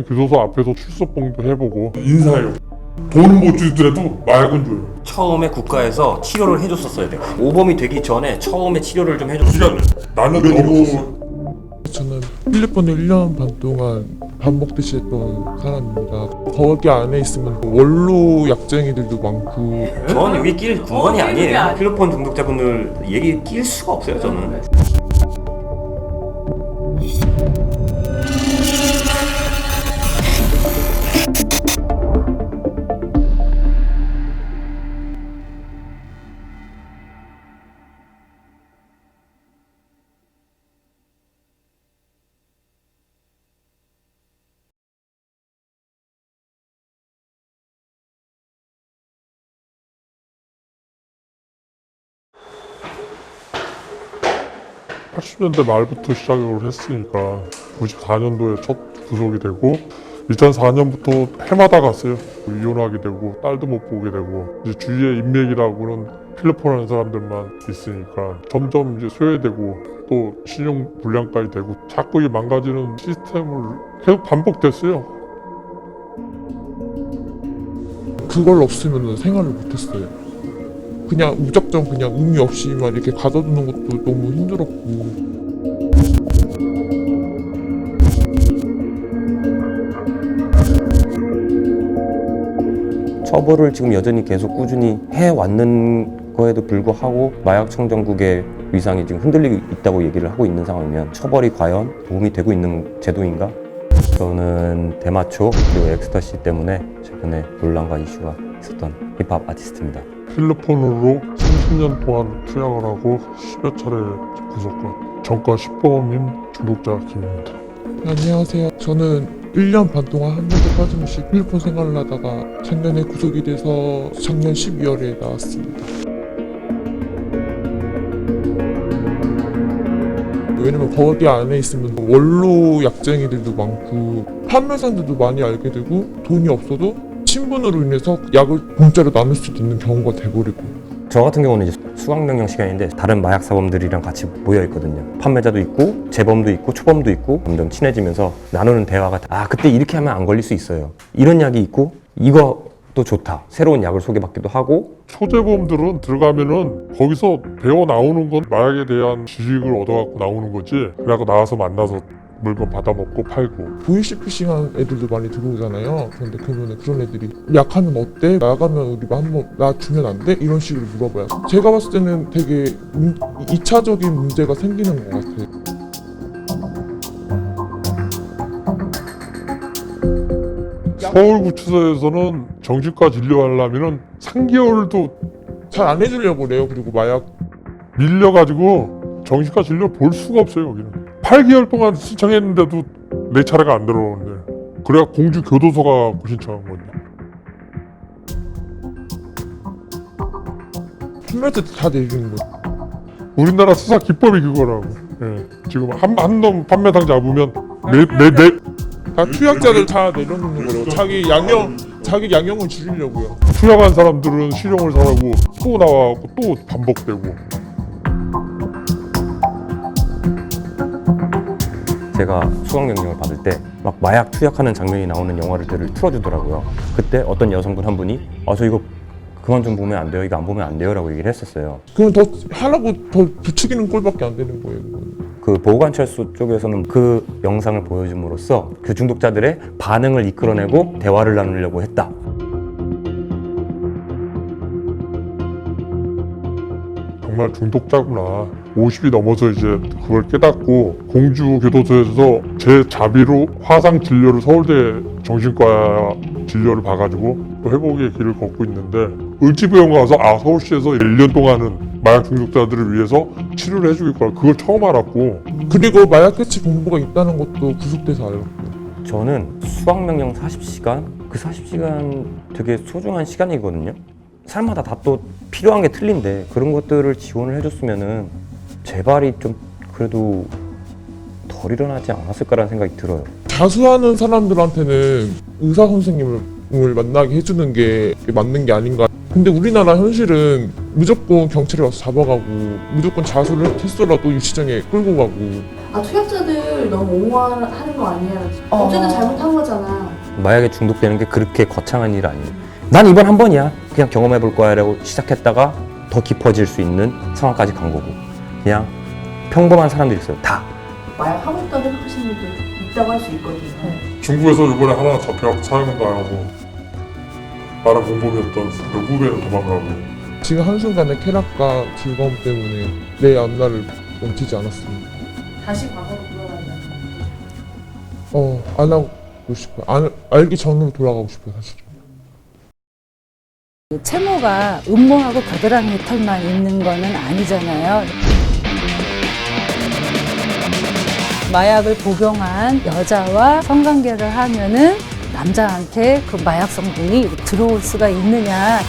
교도소 앞에서 출석봉도 해보고 인사해요. 돈은 못 주더라도 마약은 줘요. 처음에 국가에서 치료를 해줬었어야 돼. 오범이 되기 전에 처음에 치료를 좀 해줬어야 돼. 나는 너무 저는 필리핀에 1년 반 동안 밥 먹듯이 했던 사람입니다. 거기 안에 있으면 원로 약쟁이들도 많고 전 여기 낄 군번이 어, 아니에요. 아니- 필로폰 중독자분들 얘기 낄 수가 없어요, 저는. 팔0년대 말부터 시작을 했으니까 94년도에 첫 구속이 되고 2004년부터 해마다 갔어요. 이혼하게 되고 딸도 못 보게 되고 이제 주위에 인맥이라고는 필리핀 하는 사람들만 있으니까 점점 이제 소외되고 또 신용 불량까지 되고 자꾸 이 망가지는 시스템을 계속 반복됐어요. 그걸 없으면 생활을 못했어요. 그냥 무작정 그냥 의미 없이만 이렇게 가둬두는 것도 너무 힘들었고 처벌을 지금 여전히 계속 꾸준히 해왔는 거에도 불구하고 마약 청정국의 위상이 지금 흔들리고 있다고 얘기를 하고 있는 상황이면 처벌이 과연 도움이 되고 있는 제도인가? 저는 대마초 그리고 엑스터시 때문에 최근에 논란과 이슈가 있었던 힙합 아티스트입니다. 필리핀으로 30년 동안 투약을 하고 10여 차례 구속과 전과 10범인 중독자 김입니다. 안녕하세요. 저는 1년 반 동안 한 번도 빠짐없이 필리핀 생활을 하다가 작년에 구속이 돼서 작년 12월에 나왔습니다. 왜냐면 거기 안에 있으면 원로 약쟁이들도 많고 판매상들도 많이 알게 되고 돈이 없어도 친분으로 인해서 약을 공짜로 나눌 수도 있는 경우가 돼버리고 저 같은 경우는 이제 수강명령 시간인데 다른 마약 사범들이랑 같이 모여 있거든요. 판매자도 있고 재범도 있고 초범도 있고 점점 친해지면서 나누는 대화가 아 그때 이렇게 하면 안 걸릴 수 있어요. 이런 약이 있고 이것도 좋다. 새로운 약을 소개받기도 하고 초재범들은 들어가면은 거기서 배워 나오는 건 마약에 대한 지식을 얻어갖고 나오는 거지. 그래갖고 나와서 만나서 물건 받아 먹고 팔고. 보이시피싱한 애들도 많이 들어오잖아요. 그런데 그러면 그런 애들이 약하면 어때? 나가면 우리 한번 나 주면 안 돼? 이런 식으로 물어봐요. 제가 봤을 때는 되게 문, 2차적인 문제가 생기는 것 같아요. 서울구치소에서는 정신과 진료하려면은 3개월도 잘 안 해주려고 그래요. 그리고 마약 밀려가지고 정신과 진료 볼 수가 없어요 여기는. 8개월 동안 신청했는데도 내 차례가 안 들어오는데. 그래야 공주 교도소가 고 신청한 건데. 판매도 다 내주는 거. 우리나라 수사 기법이 그거라고. 예. 지금 한 한 놈 판매상 잡으면 내내내 다 투약자들 다 내려놓는 거예요. 자기 양형 자기 양형을 줄이려고요. 투약한 사람들은 실형을 사라고 또 나와갖고 또 반복되고. 제가 수강명령을 받을 때 막 마약 투약하는 장면이 나오는 영화들을 틀어주더라고요. 그때 어떤 여성분 한 분이 아 저 이거 그만 좀 보면 안 돼요. 이거 안 보면 안 돼요라고 얘기를 했었어요. 그럼 더 하라고 더 부추기는 꼴밖에 안 되는 거예요. 그건. 그 보호관찰소 쪽에서는 그 영상을 보여줌으로써 그 중독자들의 반응을 이끌어내고 대화를 나누려고 했다. 정말 중독자구나. 50이 넘어서 이제 그걸 깨닫고 공주 교도소에서 제 자비로 화상 진료를 서울대 정신과 진료를 봐가지고 또 회복의 길을 걷고 있는데 을지부영 가서 아 서울시에서 1년 동안은 마약 중독자들을 위해서 치료를 해주겠구나 그걸 처음 알았고 그리고 마약 퇴치 본부가 있다는 것도 구속돼서 알았고요. 저는 수학명령 40시간? 그 40시간 되게 소중한 시간이거든요. 사람마다 다 또 필요한 게 틀린데 그런 것들을 지원을 해줬으면은 재발이 좀 그래도 덜 일어나지 않았을까라는 생각이 들어요. 자수하는 사람들한테는 의사 선생님을 만나게 해주는 게 맞는 게 아닌가. 근데 우리나라 현실은 무조건 경찰에 와서 잡아가고 무조건 자수를 했더라도 유치장에 끌고 가고 아 투약자들 너무 옹호하는 거 아니야? 어. 어쨌든 잘못한 거잖아. 마약에 중독되는 게 그렇게 거창한 일 아니에요. 난 이번 한 번이야. 그냥 경험해 볼 거야 라고 시작했다가 더 깊어질 수 있는 상황까지 간 거고. 그냥 평범한 사람들이 있어요. 다. 마약 하고 있다고 생각하시는 분들 있다고 할 수 있거든요. 중국에서 이번에 하나 잡혀갖고 사형당하고 나랑 공범이었던 그 후배는 도망가고 지금 한순간의 쾌락과 즐거움 때문에 내 앞날을 멈추지 않았습니다. 다시 과거로 돌아간다. 어, 안 하고 싶어요. 안, 알기 전으로 돌아가고 싶어요, 사실. 채모가 음모하고 겨드랑이 털만 있는 거는 아니잖아요. 마약을 복용한 여자와 성관계를 하면은 남자한테 그 마약 성분이 들어올 수가 있느냐.